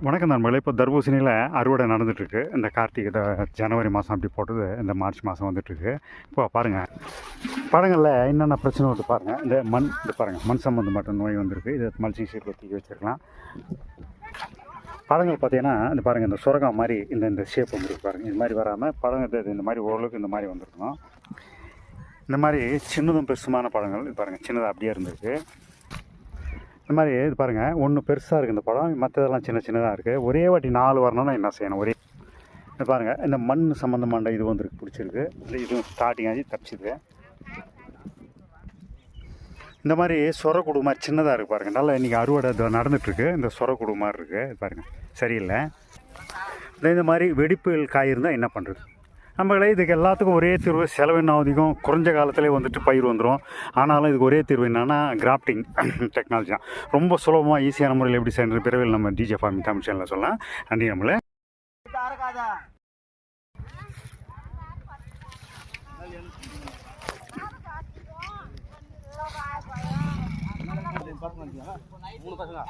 வணக்கம் நண்பர்களே. இப்போ தர்பூசணியில் அறுவடை நடந்துட்டுருக்கு. இந்த கார்த்திகை த- ஜனவரி மாதம் அப்படி போட்டது. இந்த மார்ச் மாதம் வந்துட்டுருக்கு. இப்போ பாருங்கள் பழங்களில் என்னென்ன பிரச்சனை வந்து பாருங்கள் இந்த மண் இது பாருங்கள் மண் சம்மந்தப்பட்ட நோய் வந்திருக்கு. இது மல்ச்சிங் ஷீட்டில் தூக்கி வச்சுருக்கலாம். பழங்கள் பார்த்தீங்கன்னா இந்த பாருங்கள் இந்த சுரகம் மாதிரி இந்த இந்த ஷேப் வந்துருக்கு பாருங்கள் இது மாதிரி வராமல் பழங்கள் இது இந்த மாதிரி ஓரளவுக்கு இந்த மாதிரி வந்திருக்கணும். இந்த மாதிரி சின்னதும் பெருசுமான பழங்கள் இது பாருங்கள் சின்னதாக அப்படியே இருந்திருக்கு. இந்த மாதிரி இது பாருங்கள் ஒன்று பெருசாக இருக்குது இந்த படம். மற்றதெல்லாம் சின்ன சின்னதாக இருக்குது ஒரே வாட்டி நாலு வரணும்னா என்ன செய்யணும்? ஒரே இது பாருங்கள் இந்த மண் சம்மந்தமான இது வந்துருக்கு பிடிச்சிருக்கு. இந்த இதுவும் ஸ்டார்டிங் ஆகி தப்பிச்சிருக்கு இந்த மாதிரி சொரக்குடு மாதிரி சின்னதாக இருக்குது பாருங்கள் நல்லா இன்றைக்கி அறுவடை இது நடந்துகிட்ருக்கு இந்த சொரக்குடு மாதிரி இருக்குது பாருங்கள் சரியில்லை. இந்த இந்த மாதிரி வெடிப்புகள் காய் இருந்தால் என்ன பண்ணுறது நம்மளே இதுக்கு எல்லாத்துக்கும் ஒரே தீர்வு செலவு என்ன அதிகம் குறைஞ்ச காலத்திலே வந்துட்டு பயிர் வந்துடும் ஆனாலும் இதுக்கு ஒரே தீர்வு என்னென்னா கிராஃப்டிங் டெக்னாலஜி தான். ரொம்ப சுலபமாக ஈஸியான முறையில் எப்படி செய்யறது பிறவில் நம்ம டிஜே ஃபார்மிங் தமிழ் சேனலில் சொல்லலாம். நன்றி நம்மளே மூணு பசங்க